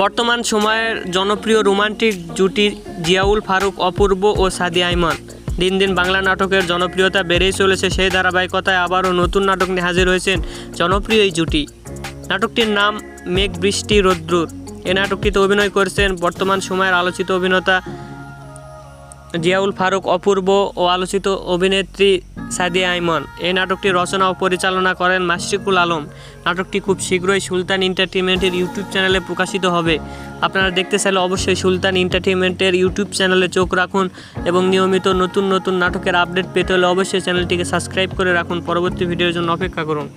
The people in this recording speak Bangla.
বর্তমান সময়ের জনপ্রিয় রোমান্টিক জুটি জিয়াউল ফারুক, অপূর্ব ও সাদি আইমান। দিন দিন বাংলা নাটকের জনপ্রিয়তা বেড়েই চলেছে সেই ধারাবাহিকতায় আবারও নতুন নাটক নিয়ে হাজির হয়েছেন জনপ্রিয় এই জুটি। নাটকটির নাম মেঘ বৃষ্টি রৌদ্রুর এই নাটকটিতে অভিনয় করেছেন বর্তমান সময়ের আলোচিত অভিনেতা জিয়াউল ফারুক, অপূর্ব ও আলোচিত অভিনেত্রী সাদিয়া আইমন, এই নাটকটি রচনা ও পরিচালনা করেন মাসিকুল আলম। নাটকটি খুব শীঘ্রই সুলতান এন্টারটেনমেন্টের ইউটিউব চ্যানেলে প্রকাশিত হবে। আপনারা দেখতে চাইলে অবশ্যই সুলতান এন্টারটেনমেন্টের ইউটিউব চ্যানেলে চোখ রাখুন এবং নিয়মিত নতুন নতুন নাটকের আপডেট পেতে হলে অবশ্যই চ্যানেলটিকে সাবস্ক্রাইব করে রাখুন। পরবর্তী ভিডিওর জন্য অপেক্ষা করুন।